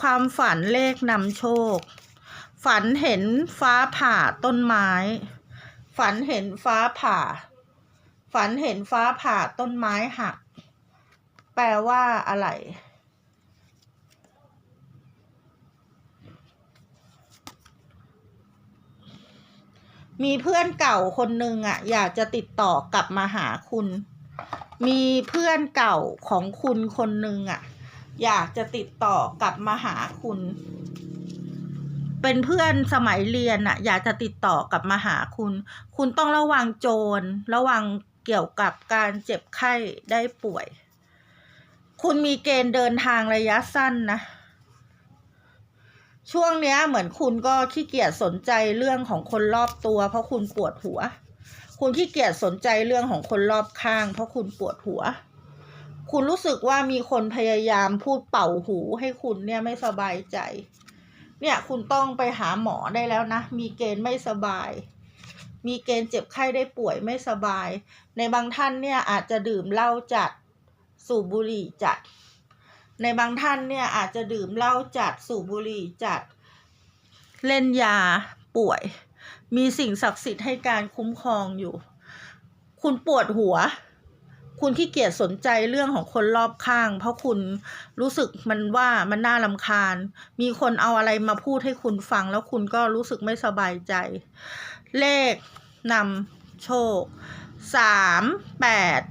ความฝันเลขนำโชค ฝันเห็นฟ้าผ่าต้นไม้ ฝันเห็นฟ้าผ่า ฝันเห็นฟ้าผ่าต้นไม้หัก แปลว่าอะไร มีเพื่อนเก่าคนหนึ่งอะ อยากจะติดต่อกลับมาหาคุณ มีเพื่อนเก่าของคุณคนหนึ่งอะ อยากจะติดต่อกลับมาหาคุณ เป็นเพื่อนสมัยเรียนอะอยากจะติดต่อกลับมาหาคุณ คุณต้องระวังโจร ระวังเกี่ยวกับการเจ็บไข้ได้ป่วย คุณมีเกณฑ์เดินทางระยะสั้นนะช่วงเนี้ยเหมือนคุณก็ขี้เกียจสนใจเรื่องของคนรอบตัว เพราะคุณปวดหัว คุณขี้เกียจสนใจเรื่องของคนรอบข้าง เพราะคุณปวดหัว คุณรู้สึกว่ามีคนพยายามพูดเป่าหูให้คุณเนี่ยไม่สบายใจ เนี่ยคุณต้องไปหาหมอได้แล้วนะ มีเกณฑ์ไม่สบาย มีเกณฑ์เจ็บไข้ได้ป่วยไม่สบาย ในบางท่านเนี่ยอาจจะดื่มเหล้าจัดสูบบุหรี่จัด ในบางท่านเนี่ยอาจจะดื่มเหล้าจัดสูบบุหรี่จัด เล่นยาป่วย มีสิ่งศักดิ์สิทธิ์ให้การคุ้มครองอยู่ คุณปวดหัว คุณขี้เกียจสนใจเรื่องของคนรอบข้าง เพราะคุณรู้สึกมันว่ามันน่าลำคาญ มีคนเอาอะไรมาพูดให้คุณฟัง แล้วคุณก็รู้สึกไม่สบายใจ เลขนำโชคสามแปด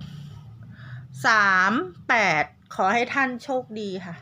สามแปดขอให้ท่านโชคดีค่ะ